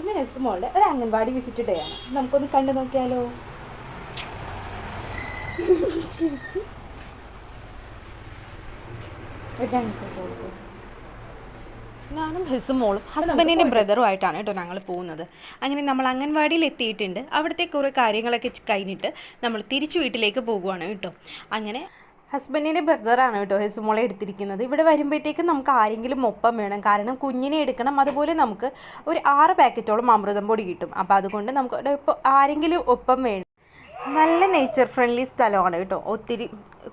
ഇന്ന് നെസ്മോളുടെ ഒരു anganwadi visit day ആണ്. നമുക്കൊന്ന് കണ്ടു നോക്കിയാലോ? ചിരിച്ച്. ഞാനും ഹെസും മോളും ഹസ്ബൻഡിന്റെ ബ്രദറുമായിട്ടാണ് കേട്ടോ ഞങ്ങൾ പോകുന്നത്. അങ്ങനെ നമ്മൾ അംഗൻവാടിയിൽ എത്തിയിട്ടുണ്ട്. അവിടുത്തെ കുറേ കാര്യങ്ങളൊക്കെ കഴിഞ്ഞിട്ട് നമ്മൾ തിരിച്ചു വീട്ടിലേക്ക് പോകുവാണ് കേട്ടോ. അങ്ങനെ ഹസ്ബൻഡിന്റെ ബ്രദറാണ് കേട്ടോ ഹെസുമോളെ എടുത്തിരിക്കുന്നത്. ഇവിടെ വരുമ്പോഴത്തേക്കും നമുക്ക് ആരെങ്കിലും ഒപ്പം വേണം. കാരണം കുഞ്ഞിനെ എടുക്കണം. അതുപോലെ നമുക്ക് ഒരു ആറ് പാക്കറ്റോളം അമൃതം പൊടി കിട്ടും. അപ്പോൾ അതുകൊണ്ട് നമുക്ക് ആരെങ്കിലും ഒപ്പം വേണം. നല്ല നേച്ചർ ഫ്രണ്ട്ലി സ്ഥലമാണ് കേട്ടോ. ഒത്തിരി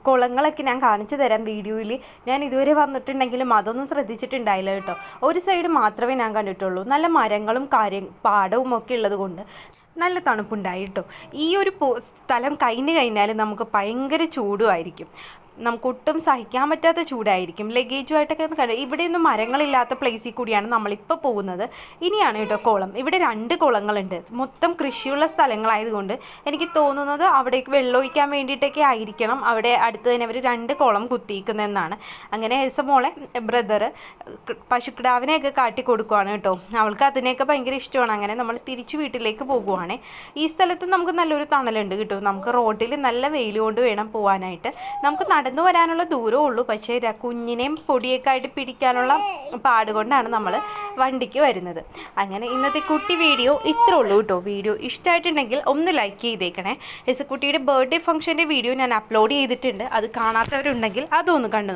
കുളങ്ങളൊക്കെ ഞാൻ കാണിച്ചു തരാം വീഡിയോയിൽ. ഞാൻ ഇതുവരെ വന്നിട്ടുണ്ടെങ്കിലും അതൊന്നും ശ്രദ്ധിച്ചിട്ടുണ്ടായില്ല കേട്ടോ. ഒരു സൈഡ് മാത്രമേ ഞാൻ കണ്ടിട്ടുള്ളൂ. നല്ല മരങ്ങളും കാര്യം പാടവും ഒക്കെ ഉള്ളത് കൊണ്ട്. നല്ല തണുപ്പുണ്ടായി കേട്ടോ ഈ ഒരു സ്ഥലം കഴിഞ്ഞ് കഴിഞ്ഞാൽ നമുക്ക് ഭയങ്കര ചൂടുമായിരിക്കും. നമുക്ക് ഒട്ടും സഹിക്കാൻ പറ്റാത്ത ചൂടായിരിക്കും. ലഗേജുമായിട്ടൊക്കെ ഒന്ന് കണ്ടു ഇവിടെയൊന്നും മരങ്ങളില്ലാത്ത പ്ലേസിൽ കൂടിയാണ് നമ്മളിപ്പോൾ പോകുന്നത്. ഇനിയാണ് കേട്ടോ കുളം. ഇവിടെ രണ്ട് കുളങ്ങളുണ്ട്. മൊത്തം കൃഷിയുള്ള സ്ഥലങ്ങളായതുകൊണ്ട് എനിക്ക് തോന്നുന്നത് അവിടേക്ക് വെള്ളം ഒഴിക്കാൻ വേണ്ടിയിട്ടൊക്കെ ആയിരിക്കണം. അവിടെ അടുത്ത് തന്നെ അവർ രണ്ട് കുളം കുത്തിയിരിക്കുന്നതെന്നാണ്. അങ്ങനെ എസ് മോളെ ബ്രദർ പശുക്കിടാവിനെയൊക്കെ കാട്ടി കൊടുക്കുവാണ് കേട്ടോ. അവൾക്ക് അതിനെയൊക്കെ ഭയങ്കര ഇഷ്ടമാണ്. അങ്ങനെ നമ്മൾ തിരിച്ചു വീട്ടിലേക്ക് പോകുവാണേ. ഈ സ്ഥലത്ത് നമുക്ക് നല്ലൊരു തണലുണ്ട് കിട്ടും. നമുക്ക് റോഡിൽ നല്ല വെയിൽ കൊണ്ട് വേണം പോകാനായിട്ട് നമുക്ക് നടന്നു വരാനുള്ള ദൂരമേ ഉള്ളൂ. പക്ഷേ കുഞ്ഞിനെയും പൊടിയൊക്കെ ആയിട്ട് പിടിക്കാനുള്ള പാട് കൊണ്ടാണ് നമ്മൾ വണ്ടിക്ക് വരുന്നത്. അങ്ങനെ ഇന്നത്തെ കുട്ടി വീഡിയോ ഇത്രേ ഉള്ളൂ കേട്ടോ. വീഡിയോ ഇഷ്ടമായിട്ടുണ്ടെങ്കിൽ ഒന്ന് ലൈക്ക് ചെയ്തേക്കണേ. എസ് കുട്ടിയുടെ ബർത്ത്ഡേ ഫംഗ്ഷന്റെ വീഡിയോ ഞാൻ അപ്ലോഡ് ചെയ്തിട്ടുണ്ട്. അത് കാണാത്തവരുണ്ടെങ്കിൽ അതൊന്ന് കണ്ടു